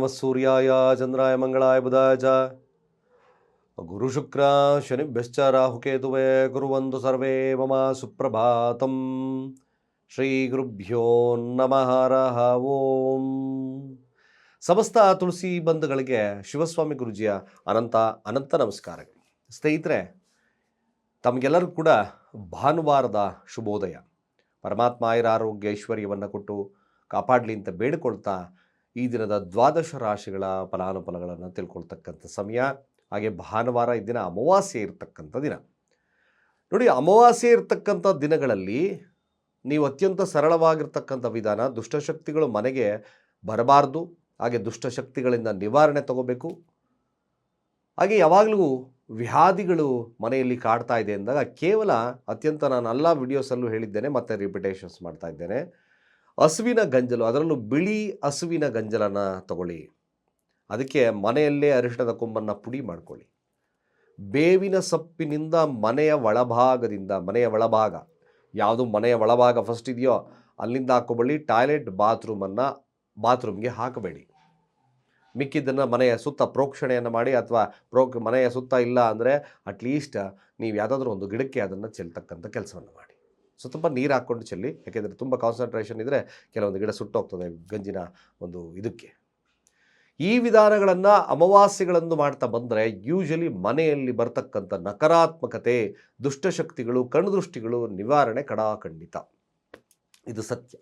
ನಮಃ ಸೂರ್ಯಾಯ ಚಂದ್ರಾಯ ಮಂಗಳಾಯ ಬುಧಾಯ ಚ ಗುರುಶುಕ್ರ ಶನಿಭ್ಯಶ್ಚ ರಾಹುಕೇತುವೇ ಕುರುವಂತು ಸರ್ವೇ ಮಮ ಸುಪ್ರಭಾತಂ ಶ್ರೀ ಗುರುಭ್ಯೋ ನಮಃ ರಹ ಓಂ ಸಮಸ್ತ ತುಳಸಿ ಬಂಧುಗಳಿಗೆ ಶಿವಸ್ವಾಮಿ ಗುರುಜಿಯ ಅನಂತ ಅನಂತ ನಮಸ್ಕಾರಗಳು ಸ್ನೇಹಿತರೆ ತಮಗೆಲ್ಲರಿಗೂ ಕೂಡ ಭಾನುವಾರದ ಶುಭೋದಯ. ಪರಮಾತ್ಮ ಆಯುರ ಆರೋಗ್ಯ ಐಶ್ವರ್ಯವನ್ನು ಕೊಟ್ಟು ಕಾಪಾಡಲಿ ಅಂತ ಬೇಡಿಕೊಳ್ತಾ ಈ ದಿನದ ದ್ವಾದಶ ರಾಶಿಗಳ ಫಲಾನುಫಲಗಳನ್ನು ತಿಳ್ಕೊಳ್ತಕ್ಕಂಥ ಸಮಯ, ಹಾಗೆ ಭಾನುವಾರ ಈ ದಿನ ಅಮಾವಾಸ್ಯೆ ಇರತಕ್ಕಂಥ ದಿನ. ನೋಡಿ, ಅಮಾವಾಸ್ಯೆ ಇರತಕ್ಕಂಥ ದಿನಗಳಲ್ಲಿ ನೀವು ಅತ್ಯಂತ ಸರಳವಾಗಿರ್ತಕ್ಕಂಥ ವಿಧಾನ ದುಷ್ಟಶಕ್ತಿಗಳು ಮನೆಗೆ ಬರಬಾರ್ದು, ಹಾಗೆ ದುಷ್ಟಶಕ್ತಿಗಳಿಂದ ನಿವಾರಣೆ ತಗೋಬೇಕು. ಹಾಗೆ ಯಾವಾಗಲೂ ವ್ಯಾಧಿಗಳು ಮನೆಯಲ್ಲಿ ಕಾಡ್ತಾ ಇದೆ ಅಂದಾಗ ಕೇವಲ, ಅತ್ಯಂತ ನಾನು ಎಲ್ಲ ವಿಡಿಯೋಸಲ್ಲೂ ಹೇಳಿದ್ದೇನೆ, ಮತ್ತು ರಿಪಿಟೇಷನ್ಸ್ ಮಾಡ್ತಾ ಇದ್ದೇನೆ. ಹಸುವಿನ ಗಂಜಲು, ಅದರಲ್ಲೂ ಬಿಳಿ ಹಸುವಿನ ಗಂಜಲನ್ನು ತಗೊಳ್ಳಿ. ಅದಕ್ಕೆ ಮನೆಯಲ್ಲೇ ಅರಿಶಿಣದ ಕೊಂಬನ್ನು ಪುಡಿ ಮಾಡ್ಕೊಳ್ಳಿ. ಬೇವಿನ ಸೊಪ್ಪಿನಿಂದ ಮನೆಯ ಒಳಭಾಗದಿಂದ, ಮನೆಯ ಒಳಭಾಗ, ಯಾವುದು ಮನೆಯ ಒಳಭಾಗ ಫಸ್ಟ್ ಇದೆಯೋ ಅಲ್ಲಿಂದ ಹಾಕೊಬಳ್ಳಿ ಟಾಯ್ಲೆಟ್ ಬಾತ್ರೂಮನ್ನು, ಬಾತ್ರೂಮ್ಗೆ ಹಾಕಬೇಡಿ. ಮಿಕ್ಕಿದ್ದನ್ನು ಮನೆಯ ಸುತ್ತ ಪ್ರೋಕ್ಷಣೆಯನ್ನು ಮಾಡಿ ಅಥವಾ ಪ್ರೋಕ್ ಮನೆಯ ಸುತ್ತ ಇಲ್ಲ ಅಂದರೆ ಅಟ್ಲೀಸ್ಟ್ ನೀವು ಯಾವುದಾದ್ರೂ ಒಂದು ಗಿಡಕ್ಕೆ ಅದನ್ನು ಚೆಲ್ತಕ್ಕಂಥ ಕೆಲಸವನ್ನು ಮಾಡಿ. ಸ್ವಲ್ಪ ನೀರು ಹಾಕ್ಕೊಂಡು ಚೆಲ್ಲಿ, ಯಾಕೆಂದರೆ ತುಂಬ ಕಾನ್ಸಂಟ್ರೇಷನ್ ಇದ್ದರೆ ಕೆಲವೊಂದು ಗಿಡ ಸುಟ್ಟೋಗ್ತದೆ ಗಂಜಿನ ಒಂದು ಇದಕ್ಕೆ. ಈ ವಿಧಾನಗಳನ್ನು ಅಮಾವಾಸ್ಯೆಗಳನ್ನು ಮಾಡ್ತಾ ಬಂದರೆ ಯೂಶಲಿ ಮನೆಯಲ್ಲಿ ಬರ್ತಕ್ಕಂಥ ನಕಾರಾತ್ಮಕತೆ, ದುಷ್ಟಶಕ್ತಿಗಳು, ಕಣ್ದೃಷ್ಟಿಗಳು ನಿವಾರಣೆ ಕಡಾಖಂಡಿತ. ಇದು ಸತ್ಯ.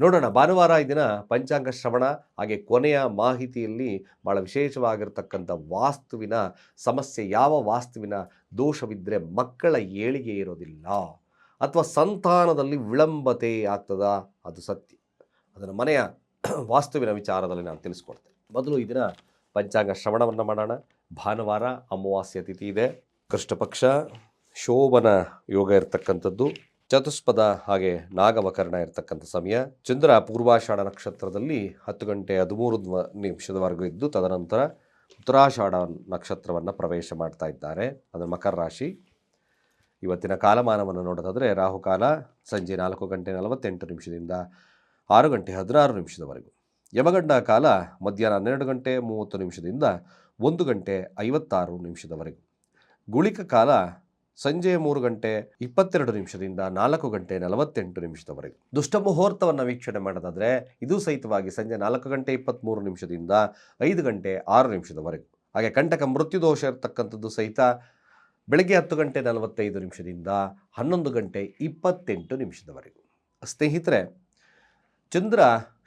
ನೋಡೋಣ, ಭಾನುವಾರ ಈ ದಿನ ಪಂಚಾಂಗ ಶ್ರವಣ ಹಾಗೆ ಕೊನೆಯ ಮಾಹಿತಿಯಲ್ಲಿ ಭಾಳ ವಿಶೇಷವಾಗಿರ್ತಕ್ಕಂಥ ವಾಸ್ತುವಿನ ಸಮಸ್ಯೆ, ಯಾವ ವಾಸ್ತುವಿನ ದೋಷವಿದ್ದರೆ ಮಕ್ಕಳ ಏಳಿಗೆ ಇರೋದಿಲ್ಲ ಅಥವಾ ಸಂತಾನದಲ್ಲಿ ವಿಳಂಬತೆ ಆಗ್ತದ? ಅದು ಸತ್ಯ. ಅದನ್ನು ಮನೆಯ ವಾಸ್ತುವಿನ ವಿಚಾರದಲ್ಲಿ ನಾನು ತಿಳಿಸ್ಕೊಡ್ತೇನೆ. ಮೊದಲು ಈ ದಿನ ಪಂಚಾಂಗ ಶ್ರವಣವನ್ನು ಮಾಡೋಣ. ಭಾನುವಾರ ಅಮಾವಾಸ್ಯ ತಿಥಿ ಇದೆ. ಕೃಷ್ಣಪಕ್ಷ ಶೋಭನ ಯೋಗ ಇರತಕ್ಕಂಥದ್ದು. ಚತುಷ್ಪದ ಹಾಗೆ ನಾಗವಕರ್ಣ ಇರತಕ್ಕಂಥ ಸಮಯ. ಚಂದ್ರ ಪೂರ್ವಾಷಾಢ ನಕ್ಷತ್ರದಲ್ಲಿ ಹತ್ತು ಗಂಟೆ ಹದಿಮೂರು ದ್ವ- ನಿಮಿಷದವರೆಗೂ ಇದ್ದು, ತದನಂತರ ಉತ್ತರಾಷಾಢ ನಕ್ಷತ್ರವನ್ನು ಪ್ರವೇಶ ಮಾಡ್ತಾ ಇದ್ದಾರೆ. ಅದು ಮಕರ ರಾಶಿ. ಇವತ್ತಿನ ಕಾಲಮಾನವನ್ನು ನೋಡೋದಾದರೆ, ರಾಹುಕಾಲ ಸಂಜೆ ನಾಲ್ಕು ಗಂಟೆ ನಲವತ್ತೆಂಟು ನಿಮಿಷದಿಂದ ಆರು ಗಂಟೆ ಹದಿನಾರು ನಿಮಿಷದವರೆಗೂ. ಯಮಗಂಡ ಕಾಲ ಮಧ್ಯಾಹ್ನ ಹನ್ನೆರಡು ಗಂಟೆ ಮೂವತ್ತು ನಿಮಿಷದಿಂದ ಒಂದು ಗಂಟೆ ಐವತ್ತಾರು ನಿಮಿಷದವರೆಗೂ. ಗುಳಿಕ ಕಾಲ ಸಂಜೆ ಮೂರು ಗಂಟೆ ಇಪ್ಪತ್ತೆರಡು ನಿಮಿಷದಿಂದ ನಾಲ್ಕು ಗಂಟೆ ನಲವತ್ತೆಂಟು ನಿಮಿಷದವರೆಗೆ. ದುಷ್ಟ ಮುಹೂರ್ತವನ್ನು ವೀಕ್ಷಣೆ ಮಾಡೋದಾದರೆ ಇದು ಸಹಿತವಾಗಿ ಸಂಜೆ ನಾಲ್ಕು ಗಂಟೆ ಇಪ್ಪತ್ತ್ಮೂರು ನಿಮಿಷದಿಂದ ಐದು ಗಂಟೆ ಆರು ನಿಮಿಷದವರೆಗೂ. ಹಾಗೆ ಕಂಟಕ ಮೃತ್ಯು ದೋಷ ಇರತಕ್ಕಂಥದ್ದು ಸಹಿತ ಬೆಳಗ್ಗೆ ಹತ್ತು ಗಂಟೆ ನಲವತ್ತೈದು ನಿಮಿಷದಿಂದ ಹನ್ನೊಂದು ಗಂಟೆ ಇಪ್ಪತ್ತೆಂಟು ನಿಮಿಷದವರೆಗೂ. ಸ್ನೇಹಿತರೆ, ಚಂದ್ರ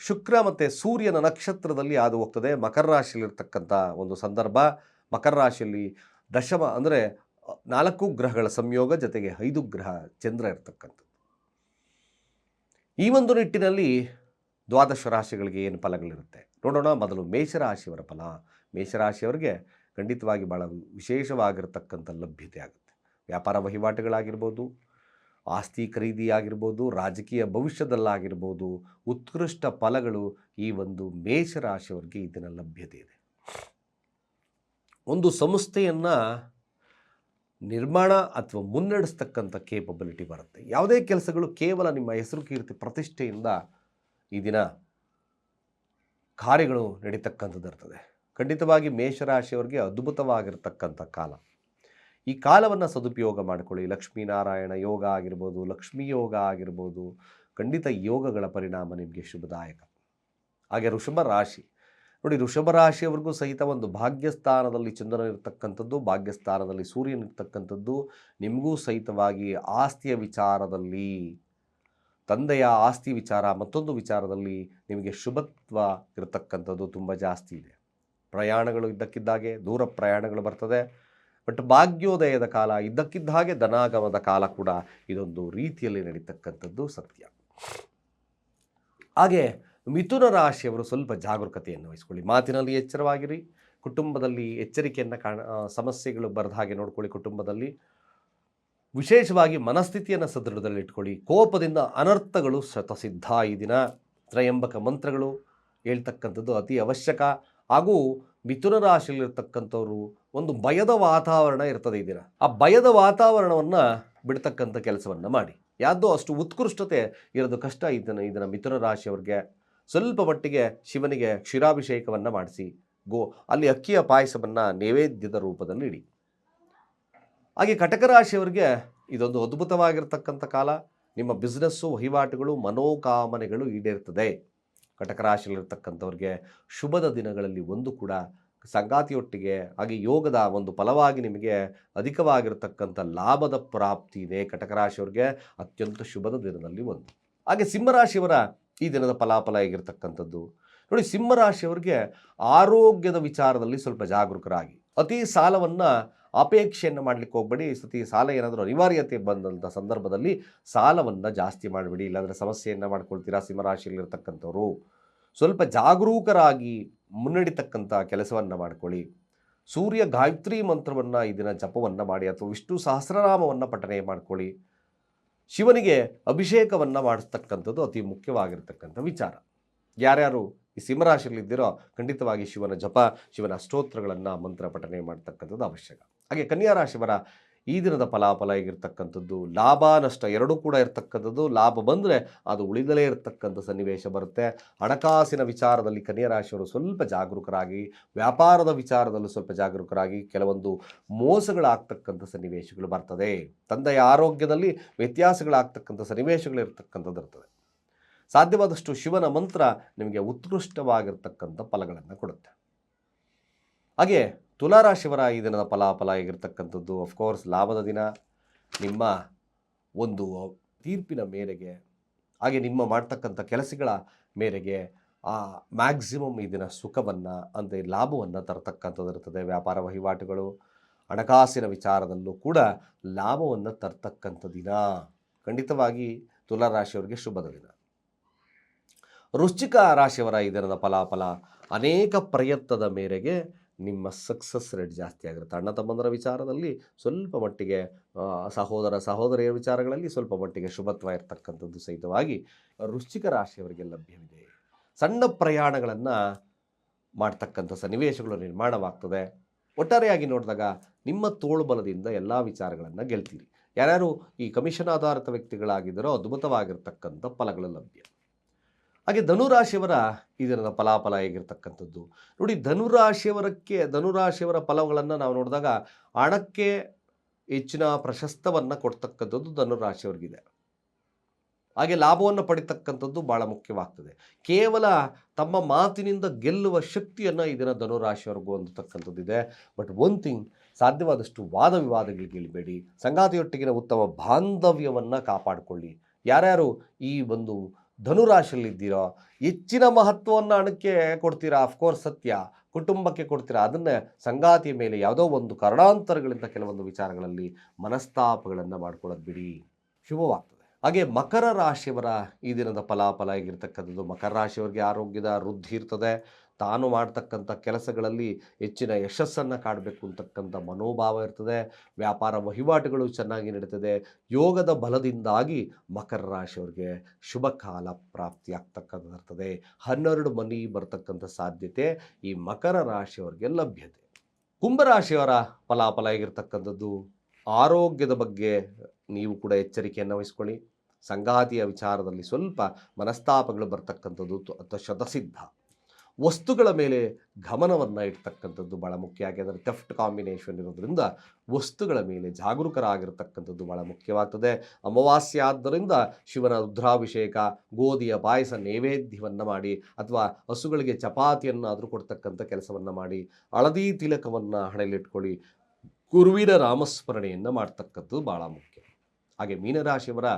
ಶುಕ್ರ ಮತ್ತು ಸೂರ್ಯನ ನಕ್ಷತ್ರದಲ್ಲಿ ಹಾದು ಹೋಗ್ತದೆ ಮಕರ ರಾಶಿಯಲ್ಲಿರ್ತಕ್ಕಂಥ ಒಂದು ಸಂದರ್ಭ. ಮಕರ ರಾಶಿಯಲ್ಲಿ ದಶಮ ಅಂದರೆ ನಾಲ್ಕು ಗ್ರಹಗಳ ಸಂಯೋಗ ಜೊತೆಗೆ ಐದು ಗ್ರಹ ಚಂದ್ರ ಇರ್ತಕ್ಕಂಥದ್ದು. ಈ ಒಂದು ನಿಟ್ಟಿನಲ್ಲಿ ದ್ವಾದಶ ರಾಶಿಗಳಿಗೆ ಏನು ಫಲಗಳಿರುತ್ತೆ? ನೋಡೋಣ, ಮೊದಲು ಮೇಷರಾಶಿಯವರ ಫಲ. ಮೇಷರಾಶಿಯವರಿಗೆ ಖಂಡಿತವಾಗಿ ಭಾಳ ವಿಶೇಷವಾಗಿರತಕ್ಕಂಥ ಲಭ್ಯತೆ ಆಗುತ್ತೆ. ವ್ಯಾಪಾರ ವಹಿವಾಟುಗಳಾಗಿರ್ಬೋದು, ಆಸ್ತಿ ಖರೀದಿ ಆಗಿರ್ಬೋದು ರಾಜಕೀಯ ಭವಿಷ್ಯದಲ್ಲಾಗಿರ್ಬೋದು, ಉತ್ಕೃಷ್ಟ ಫಲಗಳು ಈ ಒಂದು ಮೇಷರಾಶಿಯವರಿಗೆ ಇದನ್ನು ಲಭ್ಯತೆ ಇದೆ. ಒಂದು ಸಂಸ್ಥೆಯನ್ನು ನಿರ್ಮಾಣ ಅಥವಾ ಮುನ್ನಡೆಸ್ತಕ್ಕಂಥ ಕೇಪಬಿಲಿಟಿ ಬರುತ್ತೆ. ಯಾವುದೇ ಕೆಲಸಗಳು ಕೇವಲ ನಿಮ್ಮ ಹೆಸರು ಕೀರ್ತಿ ಪ್ರತಿಷ್ಠೆಯಿಂದ ಈ ದಿನ ಕಾರ್ಯಗಳು ನಡೀತಕ್ಕಂಥದ್ದು ಇರ್ತದೆ. ಖಂಡಿತವಾಗಿ ಮೇಷರಾಶಿಯವರಿಗೆ ಅದ್ಭುತವಾಗಿರ್ತಕ್ಕಂಥ ಕಾಲ. ಈ ಕಾಲವನ್ನು ಸದುಪಯೋಗ ಮಾಡಿಕೊಳ್ಳಿ. ಲಕ್ಷ್ಮೀನಾರಾಯಣ ಯೋಗ ಆಗಿರ್ಬೋದು, ಲಕ್ಷ್ಮೀ ಯೋಗ ಆಗಿರ್ಬೋದು, ಖಂಡಿತ ಯೋಗಗಳ ಪರಿಣಾಮ ನಿಮಗೆ ಶುಭದಾಯಕ. ಹಾಗೆ ವೃಷಭ ರಾಶಿ. ನೋಡಿ ಋಷಭ ರಾಶಿಯವರೆಗೂ ಸಹಿತ ಒಂದು ಭಾಗ್ಯಸ್ಥಾನದಲ್ಲಿ ಚಂದ್ರನ ಇರ್ತಕ್ಕಂಥದ್ದು ಭಾಗ್ಯಸ್ಥಾನದಲ್ಲಿ ಸೂರ್ಯನ ಇರ್ತಕ್ಕಂಥದ್ದು ನಿಮಗೂ ಸಹಿತವಾಗಿ ಆಸ್ತಿಯ ವಿಚಾರದಲ್ಲಿ, ತಂದೆಯ ಆಸ್ತಿ ವಿಚಾರ, ಮತ್ತೊಂದು ವಿಚಾರದಲ್ಲಿ ನಿಮಗೆ ಶುಭತ್ವ ಇರತಕ್ಕಂಥದ್ದು ತುಂಬ ಜಾಸ್ತಿ ಇದೆ. ಪ್ರಯಾಣಗಳು ಇದ್ದಕ್ಕಿದ್ದಾಗೆ, ದೂರ ಪ್ರಯಾಣಗಳು ಬರ್ತದೆ, ಬಟ್ ಭಾಗ್ಯೋದಯದ ಕಾಲ ಇದ್ದಕ್ಕಿದ್ದ ಹಾಗೆ ಧನಾಗಮದ ಕಾಲ ಕೂಡ ಇದೊಂದು ರೀತಿಯಲ್ಲಿ ನಡೀತಕ್ಕಂಥದ್ದು ಸತ್ಯ. ಹಾಗೆ ಮಿಥುನ ರಾಶಿಯವರು ಸ್ವಲ್ಪ ಜಾಗರೂಕತೆಯನ್ನು ವಹಿಸ್ಕೊಳ್ಳಿ. ಮಾತಿನಲ್ಲಿ ಎಚ್ಚರವಾಗಿರಿ. ಕುಟುಂಬದಲ್ಲಿ ಎಚ್ಚರಿಕೆಯನ್ನು ಕಾಣ ಸಮಸ್ಯೆಗಳು ಬರದ ಹಾಗೆ ನೋಡ್ಕೊಳ್ಳಿ ಕುಟುಂಬದಲ್ಲಿ. ವಿಶೇಷವಾಗಿ ಮನಸ್ಥಿತಿಯನ್ನು ಸದೃಢದಲ್ಲಿ ಇಟ್ಕೊಳ್ಳಿ. ಕೋಪದಿಂದ ಅನರ್ಥಗಳು ಶತಸಿದ್ಧ ಈ ದಿನ. ತ್ರಯಂಬಕ ಮಂತ್ರಗಳು ಹೇಳ್ತಕ್ಕಂಥದ್ದು ಅತಿ ಅವಶ್ಯಕ. ಹಾಗೂ ಮಿಥುನ ರಾಶಿಯಲ್ಲಿರ್ತಕ್ಕಂಥವ್ರು ಒಂದು ಭಯದ ವಾತಾವರಣ ಇರ್ತದೆ ಈ ದಿನ. ಆ ಭಯದ ವಾತಾವರಣವನ್ನು ಬಿಡ್ತಕ್ಕಂಥ ಕೆಲಸವನ್ನು ಮಾಡಿ. ಯಾವುದೋ ಅಷ್ಟು ಉತ್ಕೃಷ್ಟತೆ ಇರೋದು ಕಷ್ಟ ಇದನ್ನು ಇದನ್ನು ಮಿಥುನ ರಾಶಿಯವ್ರಿಗೆ. ಸ್ವಲ್ಪ ಮಟ್ಟಿಗೆ ಶಿವನಿಗೆ ಕ್ಷೀರಾಭಿಷೇಕವನ್ನು ಮಾಡಿಸಿ. ಗೋ, ಅಲ್ಲಿ ಅಕ್ಕಿಯ ಪಾಯಸವನ್ನು ನೈವೇದ್ಯದ ರೂಪದಲ್ಲಿ ಇಡಿ. ಹಾಗೆ ಕಟಕ ರಾಶಿಯವರಿಗೆ ಇದೊಂದು ಅದ್ಭುತವಾಗಿರ್ತಕ್ಕಂಥ ಕಾಲ. ನಿಮ್ಮ ಬಿಸ್ನೆಸ್ಸು, ವಹಿವಾಟುಗಳು, ಮನೋಕಾಮನೆಗಳು ಈಡೇರ್ತದೆ. ಕಟಕ ರಾಶಿಯಲ್ಲಿರ್ತಕ್ಕಂಥವ್ರಿಗೆ ಶುಭದ ದಿನಗಳಲ್ಲಿ ಒಂದು ಕೂಡ ಸಂಗಾತಿಯೊಟ್ಟಿಗೆ, ಹಾಗೆ ಯೋಗದ ಒಂದು ಫಲವಾಗಿ ನಿಮಗೆ ಅಧಿಕವಾಗಿರತಕ್ಕಂಥ ಲಾಭದ ಪ್ರಾಪ್ತಿ ಇದೆ ಕಟಕ ರಾಶಿಯವ್ರಿಗೆ ಅತ್ಯಂತ ಶುಭದ ದಿನದಲ್ಲಿ ಒಂದು. ಹಾಗೆ ಸಿಂಹರಾಶಿಯವರ ಈ ದಿನದ ಫಲಾಫಲ ಆಗಿರ್ತಕ್ಕಂಥದ್ದು ನೋಡಿ, ಸಿಂಹರಾಶಿಯವರಿಗೆ ಆರೋಗ್ಯದ ವಿಚಾರದಲ್ಲಿ ಸ್ವಲ್ಪ ಜಾಗರೂಕರಾಗಿ. ಅತಿ ಸಾಲವನ್ನು ಅಪೇಕ್ಷೆಯನ್ನು ಮಾಡಲಿಕ್ಕೆ ಹೋಗ್ಬೇಡಿ. ಸತಿ ಸಾಲ ಏನಾದರೂ ಅನಿವಾರ್ಯತೆ ಬಂದಂಥ ಸಂದರ್ಭದಲ್ಲಿ ಸಾಲವನ್ನು ಜಾಸ್ತಿ ಮಾಡಬೇಡಿ. ಇಲ್ಲಾಂದರೆ ಸಮಸ್ಯೆಯನ್ನು ಮಾಡ್ಕೊಳ್ತೀರಾ ಸಿಂಹರಾಶಿಯಲ್ಲಿರ್ತಕ್ಕಂಥವ್ರು? ಸ್ವಲ್ಪ ಜಾಗರೂಕರಾಗಿ ಮುನ್ನಡಿತಕ್ಕಂಥ ಕೆಲಸವನ್ನು ಮಾಡ್ಕೊಳ್ಳಿ. ಸೂರ್ಯ ಗಾಯತ್ರಿ ಮಂತ್ರವನ್ನು ಈ ದಿನ ಜಪವನ್ನು ಮಾಡಿ ಅಥವಾ ವಿಷ್ಣು ಸಹಸ್ರನಾಮವನ್ನು ಪಠನೆ ಮಾಡ್ಕೊಳ್ಳಿ. ಶಿವನಿಗೆ ಅಭಿಷೇಕವನ್ನು ಮಾಡಿಸ್ತಕ್ಕಂಥದ್ದು ಅತಿ ಮುಖ್ಯವಾಗಿರ್ತಕ್ಕಂಥ ವಿಚಾರ. ಯಾರ್ಯಾರು ಈ ಸಿಂಹರಾಶಿಯಲ್ಲಿದ್ದೀರೋ ಖಂಡಿತವಾಗಿ ಶಿವನ ಜಪ, ಶಿವನ ಸ್ತೋತ್ರಗಳನ್ನು ಮಂತ್ರ ಪಠನೆ ಮಾಡ್ತಕ್ಕಂಥದ್ದು ಅವಶ್ಯಕ. ಹಾಗೆ ಕನ್ಯಾ ರಾಶಿಯವರ ಈ ದಿನದ ಫಲಾಫಲ ಆಗಿರ್ತಕ್ಕಂಥದ್ದು ಲಾಭ, ನಷ್ಟ ಎರಡೂ ಕೂಡ ಇರತಕ್ಕಂಥದ್ದು. ಲಾಭ ಬಂದರೆ ಅದು ಉಳಿದಲೇ ಇರತಕ್ಕಂಥ ಸನ್ನಿವೇಶ ಬರುತ್ತೆ. ಹಣಕಾಸಿನ ವಿಚಾರದಲ್ಲಿ ಕನ್ಯಾ ರಾಶಿಯವರು ಸ್ವಲ್ಪ ಜಾಗರೂಕರಾಗಿ, ವ್ಯಾಪಾರದ ವಿಚಾರದಲ್ಲೂ ಸ್ವಲ್ಪ ಜಾಗರೂಕರಾಗಿ ಕೆಲವೊಂದು ಮೋಸಗಳಾಗ್ತಕ್ಕಂಥ ಸನ್ನಿವೇಶಗಳು ಬರ್ತದೆ. ತಂದೆಯ ಆರೋಗ್ಯದಲ್ಲಿ ವ್ಯತ್ಯಾಸಗಳಾಗ್ತಕ್ಕಂಥ ಸನ್ನಿವೇಶಗಳು ಇರ್ತಕ್ಕಂಥದ್ದು ಇರ್ತದೆ. ಸಾಧ್ಯವಾದಷ್ಟು ಶಿವನ ಮಂತ್ರ ನಿಮಗೆ ಉತ್ಕೃಷ್ಟವಾಗಿರ್ತಕ್ಕಂಥ ಫಲಗಳನ್ನು ಕೊಡುತ್ತೆ. ಹಾಗೆ ತುಲಾರಾಶಿಯವರ ಈ ದಿನದ ಫಲಾಫಲ ಆಗಿರ್ತಕ್ಕಂಥದ್ದು ಅಫ್ಕೋರ್ಸ್ ಲಾಭದ ದಿನ. ನಿಮ್ಮ ಒಂದು ತೀರ್ಪಿನ ಮೇರೆಗೆ, ಹಾಗೆ ನಿಮ್ಮ ಮಾಡ್ತಕ್ಕಂಥ ಕೆಲಸಗಳ ಮೇರೆಗೆ ಆ ಮ್ಯಾಕ್ಸಿಮಮ್ ಈ ದಿನ ಸುಖವನ್ನು, ಅಂದರೆ ಲಾಭವನ್ನು ತರತಕ್ಕಂಥದ್ದು ಇರ್ತದೆ. ವ್ಯಾಪಾರ ವಹಿವಾಟುಗಳು, ಹಣಕಾಸಿನ ವಿಚಾರದಲ್ಲೂ ಕೂಡ ಲಾಭವನ್ನು ತರ್ತಕ್ಕಂಥ ದಿನ. ಖಂಡಿತವಾಗಿ ತುಲಾರಾಶಿಯವರಿಗೆ ಶುಭದ ದಿನ. ವೃಶ್ಚಿಕ ರಾಶಿಯವರ ಈ ದಿನದ ಫಲಾಫಲ ಅನೇಕ ಪ್ರಯತ್ನದ ಮೇರೆಗೆ ನಿಮ್ಮ ಸಕ್ಸಸ್ ರೇಟ್ ಜಾಸ್ತಿ ಆಗಿರುತ್ತೆ. ಅಣ್ಣ, ತಮ್ಮಂದರ ವಿಚಾರದಲ್ಲಿ ಸ್ವಲ್ಪ ಮಟ್ಟಿಗೆ ಸಹೋದರ ಸಹೋದರಿಯ ವಿಚಾರಗಳಲ್ಲಿ ಸ್ವಲ್ಪ ಮಟ್ಟಿಗೆ ಶುಭತ್ವ ಇರತಕ್ಕಂಥದ್ದು ಸಹಿತವಾಗಿ ವೃಶ್ಚಿಕ ರಾಶಿಯವರಿಗೆ ಲಭ್ಯವಿದೆ. ಸಣ್ಣ ಪ್ರಯಾಣಗಳನ್ನು ಮಾಡ್ತಕ್ಕಂಥ ಸನ್ನಿವೇಶಗಳು ನಿರ್ಮಾಣವಾಗ್ತದೆ. ಒಟ್ಟಾರೆಯಾಗಿ ನೋಡಿದಾಗ ನಿಮ್ಮ ತೋಳುಬಲದಿಂದ ಎಲ್ಲ ವಿಚಾರಗಳನ್ನು ಗೆಲ್ತೀರಿ. ಯಾರ್ಯಾರು ಈ ಕಮಿಷನ್ ಆಧಾರಿತ ವ್ಯಕ್ತಿಗಳಾಗಿದ್ದರೋ ಅದ್ಭುತವಾಗಿರ್ತಕ್ಕಂಥ ಫಲಗಳು ಲಭ್ಯ. ಹಾಗೆ ಧನುರಾಶಿಯವರ ಇದರ ಫಲಾಫಲ ಹೇಗಿರ್ತಕ್ಕಂಥದ್ದು? ನೋಡಿ, ಧನುರಾಶಿಯವರಕ್ಕೆ, ಧನುರಾಶಿಯವರ ಫಲಗಳನ್ನು ನಾವು ನೋಡಿದಾಗ ಹಣಕ್ಕೆ ಹೆಚ್ಚಿನ ಪ್ರಶಸ್ತವನ್ನು ಕೊಡ್ತಕ್ಕಂಥದ್ದು ಧನುರಾಶಿಯವರಿಗಿದೆ. ಹಾಗೆ ಲಾಭವನ್ನು ಪಡಿತಕ್ಕಂಥದ್ದು ಭಾಳ ಮುಖ್ಯವಾಗ್ತದೆ. ಕೇವಲ ತಮ್ಮ ಮಾತಿನಿಂದ ಗೆಲ್ಲುವ ಶಕ್ತಿಯನ್ನು ಇದನ್ನು ಧನುರಾಶಿಯವರೆಗೂ ಹೊಂದತಕ್ಕಂಥದ್ದಿದೆ ಬಟ್ ಒನ್ ಥಿಂಗ್, ಸಾಧ್ಯವಾದಷ್ಟು ವಾದ ವಿವಾದಗಳಿಗೆ ಇಳಿಬೇಡಿ. ಸಂಗಾತಿಯೊಟ್ಟಿಗಿನ ಉತ್ತಮ ಬಾಂಧವ್ಯವನ್ನು ಕಾಪಾಡಿಕೊಳ್ಳಿ. ಯಾರ್ಯಾರು ಈ ಒಂದು ಧನುರಾಶಿಯಲ್ಲಿದ್ದೀರೋ, ಹೆಚ್ಚಿನ ಮಹತ್ವವನ್ನು ಹಣಕ್ಕೆ ಕೊಡ್ತೀರಾ? ಅಫ್ಕೋರ್ಸ್ ಸತ್ಯ. ಕುಟುಂಬಕ್ಕೆ ಕೊಡ್ತೀರಾ? ಅದನ್ನೇ ಸಂಗಾತಿಯ ಮೇಲೆ ಯಾವುದೋ ಒಂದು ಕಾರಣಾಂತರಗಳಿಂದ ಕೆಲವೊಂದು ವಿಚಾರಗಳಲ್ಲಿ ಮನಸ್ತಾಪಗಳನ್ನು ಮಾಡ್ಕೊಳ್ಳೋದು ಬಿಡಿ. ಶುಭವಾಗ್ತದೆ. ಹಾಗೆ ಮಕರ ರಾಶಿಯವರ ಈ ದಿನದ ಫಲಾಫಲ ಆಗಿರ್ತಕ್ಕಂಥದ್ದು ಮಕರ ರಾಶಿಯವರಿಗೆ ಆರೋಗ್ಯದ ವೃದ್ಧಿ ಇರ್ತದೆ. ತಾನು ಮಾಡ್ತಕ್ಕಂಥ ಕೆಲಸಗಳಲ್ಲಿ ಹೆಚ್ಚಿನ ಯಶಸ್ಸನ್ನು ಕಾಡಬೇಕು ಅಂತಕ್ಕಂಥ ಮನೋಭಾವ ಇರ್ತದೆ. ವ್ಯಾಪಾರ ವಹಿವಾಟುಗಳು ಚೆನ್ನಾಗಿ ನಡೀತದೆ. ಯೋಗದ ಬಲದಿಂದಾಗಿ ಮಕರ ರಾಶಿಯವರಿಗೆ ಶುಭ ಕಾಲ ಪ್ರಾಪ್ತಿಯಾಗ್ತಕ್ಕಂಥದ್ದು ಇರ್ತದೆ. ಹನ್ನೆರಡು ಮನಿ ಬರ್ತಕ್ಕಂಥ ಸಾಧ್ಯತೆ ಈ ಮಕರ ರಾಶಿಯವರಿಗೆ ಲಭ್ಯತೆ. ಕುಂಭರಾಶಿಯವರ ಫಲಾಫಲ ಆಗಿರ್ತಕ್ಕಂಥದ್ದು ಆರೋಗ್ಯದ ಬಗ್ಗೆ ನೀವು ಕೂಡ ಎಚ್ಚರಿಕೆಯನ್ನು ವಹಿಸ್ಕೊಳ್ಳಿ. ಸಂಗಾತಿಯ ವಿಚಾರದಲ್ಲಿ ಸ್ವಲ್ಪ ಮನಸ್ತಾಪಗಳು ಬರ್ತಕ್ಕಂಥದ್ದು ಅಥವಾ ಶತಸಿದ್ಧ ವಸ್ತುಗಳ ಮೇಲೆ ಗಮನವನ್ನು ಇಡ್ತಕ್ಕಂಥದ್ದು ಭಾಳ ಮುಖ್ಯ. ಯಾಕೆಂದರೆ ತೆಫ್ಟ್ ಕಾಂಬಿನೇಷನ್ ಇರೋದ್ರಿಂದ ವಸ್ತುಗಳ ಮೇಲೆ ಜಾಗರೂಕರಾಗಿರ್ತಕ್ಕಂಥದ್ದು ಭಾಳ ಮುಖ್ಯವಾಗ್ತದೆ. ಅಮಾವಾಸ್ಯ ಆದ್ದರಿಂದ ಶಿವನ ರುದ್ರಾಭಿಷೇಕ, ಗೋಧಿಯ ಪಾಯಸ, ನೈವೇದ್ಯವನ್ನು ಮಾಡಿ ಅಥವಾ ಹಸುಗಳಿಗೆ ಚಪಾತಿಯನ್ನಾದರೂ ಕೊಡ್ತಕ್ಕಂಥ ಕೆಲಸವನ್ನು ಮಾಡಿ ಹಳದಿ ತಿಲಕವನ್ನು ಹಣೆಯಲ್ಲಿಟ್ಕೊಳ್ಳಿ ಗುರುವಿನ ರಾಮಸ್ಮರಣೆಯನ್ನು ಮಾಡ್ತಕ್ಕಂಥದ್ದು ಭಾಳ ಮುಖ್ಯ. ಹಾಗೆ ಮೀನರಾಶಿಯವರ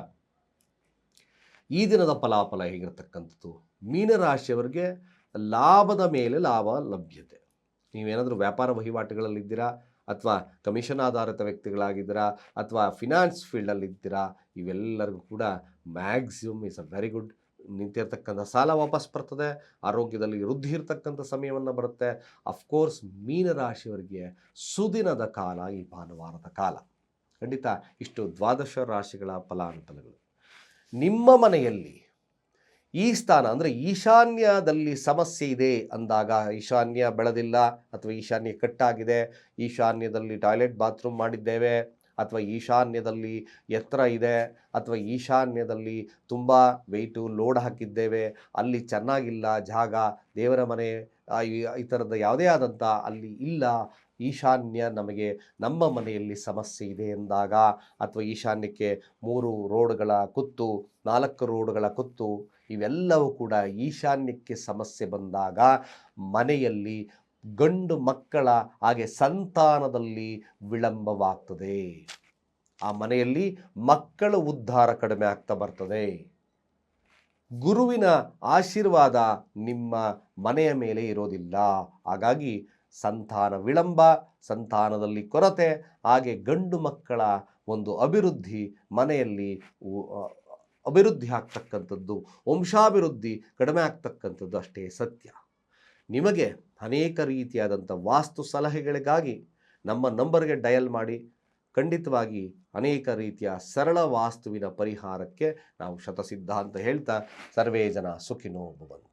ಈ ದಿನದ ಫಲಾಫಲ ಹೇಗಿರ್ತಕ್ಕಂಥದ್ದು? ಮೀನರಾಶಿಯವರಿಗೆ ಲಾಭದ ಮೇಲೆ ಲಾಭ ಲಭ್ಯತೆ. ನೀವೇನಾದರೂ ವ್ಯಾಪಾರ ವಹಿವಾಟುಗಳಲ್ಲಿದ್ದೀರಾ? ಅಥವಾ ಕಮಿಷನ್ ಆಧಾರಿತ ವ್ಯಕ್ತಿಗಳಾಗಿದ್ದೀರಾ? ಅಥವಾ ಫಿನಾನ್ಸ್ ಫೀಲ್ಡಲ್ಲಿದ್ದೀರಾ ಇವೆಲ್ಲರಿಗೂ ಕೂಡ maximum is a very good ನಿಂತಿರ್ತಕ್ಕಂಥ ಸಾಲ ವಾಪಸ್ ಬರ್ತದೆ. ಆರೋಗ್ಯದಲ್ಲಿ ವೃದ್ಧಿ ಇರತಕ್ಕಂಥ ಸಮಯವನ್ನು ಬರುತ್ತೆ. ಅಫ್ಕೋರ್ಸ್ ಮೀನರಾಶಿಯವರಿಗೆ ಸುದಿನದ ಕಾಲ, ಈ ಭಾನುವಾರದ ಕಾಲ. ಖಂಡಿತ ಇಷ್ಟು ದ್ವಾದಶ ರಾಶಿಗಳ ಫಲಾನುಫಲಗಳು ನಿಮ್ಮ ಮನೆಯಲ್ಲಿ ಈ ಸ್ಥಾನ ಅಂದರೆ ಈಶಾನ್ಯದಲ್ಲಿ ಸಮಸ್ಯೆ ಇದೆ ಅಂದಾಗ ಈಶಾನ್ಯ ಬೆಳೆದಿಲ್ಲ ಅಥವಾ ಈಶಾನ್ಯ ಕಟ್ಟಾಗಿದೆ, ಈಶಾನ್ಯದಲ್ಲಿ ಟಾಯ್ಲೆಟ್ ಬಾತ್ರೂಮ್ ಮಾಡಿದ್ದೇವೆ ಅಥವಾ ಈಶಾನ್ಯದಲ್ಲಿ ಎತ್ತರ ಇದೆ ಅಥವಾ ಈಶಾನ್ಯದಲ್ಲಿ ತುಂಬ ವೆಯ್ಟು ಲೋಡ್ ಹಾಕಿದ್ದೇವೆ, ಅಲ್ಲಿ ಚೆನ್ನಾಗಿಲ್ಲ ಜಾಗ, ದೇವರ ಮನೆ ಈ- ಥರದ ಯಾವುದೇ ಆದಂಥ ಅಲ್ಲಿ ಇಲ್ಲ, ಈಶಾನ್ಯ ನಮಗೆ ನಮ್ಮ ಮನೆಯಲ್ಲಿ ಸಮಸ್ಯೆ ಇದೆ ಎಂದಾಗ ಅಥವಾ ಈಶಾನ್ಯಕ್ಕೆ ಮೂರು ರೋಡ್ಗಳ ಕುತ್ತು, ನಾಲ್ಕು ರೋಡ್ಗಳ ಕುತ್ತು ಇವೆಲ್ಲವೂ ಕೂಡ ಈಶಾನ್ಯಕ್ಕೆ ಸಮಸ್ಯೆ ಬಂದಾಗ ಮನೆಯಲ್ಲಿ ಗಂಡು ಮಕ್ಕಳ ಹಾಗೆ ಸಂತಾನದಲ್ಲಿ ವಿಳಂಬವಾಗ್ತದೆ. ಆ ಮನೆಯಲ್ಲಿ ಮಕ್ಕಳ ಉದ್ಧಾರ ಕಡಿಮೆ ಆಗ್ತಾ ಬರ್ತದೆ. ಗುರುವಿನ ಆಶೀರ್ವಾದ ನಿಮ್ಮ ಮನೆಯ ಮೇಲೆ ಇರೋದಿಲ್ಲ. ಹಾಗಾಗಿ ಸಂತಾನ ವಿಳಂಬ, ಸಂತಾನದಲ್ಲಿ ಕೊರತೆ, ಹಾಗೆ ಗಂಡು ಮಕ್ಕಳ ಒಂದು ಅಭಿವೃದ್ಧಿ ಮನೆಯಲ್ಲಿ ಅಭಿವೃದ್ಧಿ ಆಗ್ತಕ್ಕಂಥದ್ದು, ವಂಶಾಭಿವೃದ್ಧಿ ಕಡಿಮೆ ಆಗ್ತಕ್ಕಂಥದ್ದು ಅಷ್ಟೇ ಸತ್ಯ. ನಿಮಗೆ ಅನೇಕ ರೀತಿಯಾದಂಥ ವಾಸ್ತು ಸಲಹೆಗಳಿಗಾಗಿ ನಮ್ಮ ನಂಬರ್ಗೆ ಡಯಲ್ ಮಾಡಿ, ಖಂಡಿತವಾಗಿ ಅನೇಕ ರೀತಿಯ ಸರಳ ವಾಸ್ತುವಿನ ಪರಿಹಾರಕ್ಕೆ ನಾವು ಶತಸಿದ್ಧ ಅಂತ ಹೇಳ್ತಾ ಸರ್ವೇ ಜನ ಸುಖಿನೋ ಭವಂತು.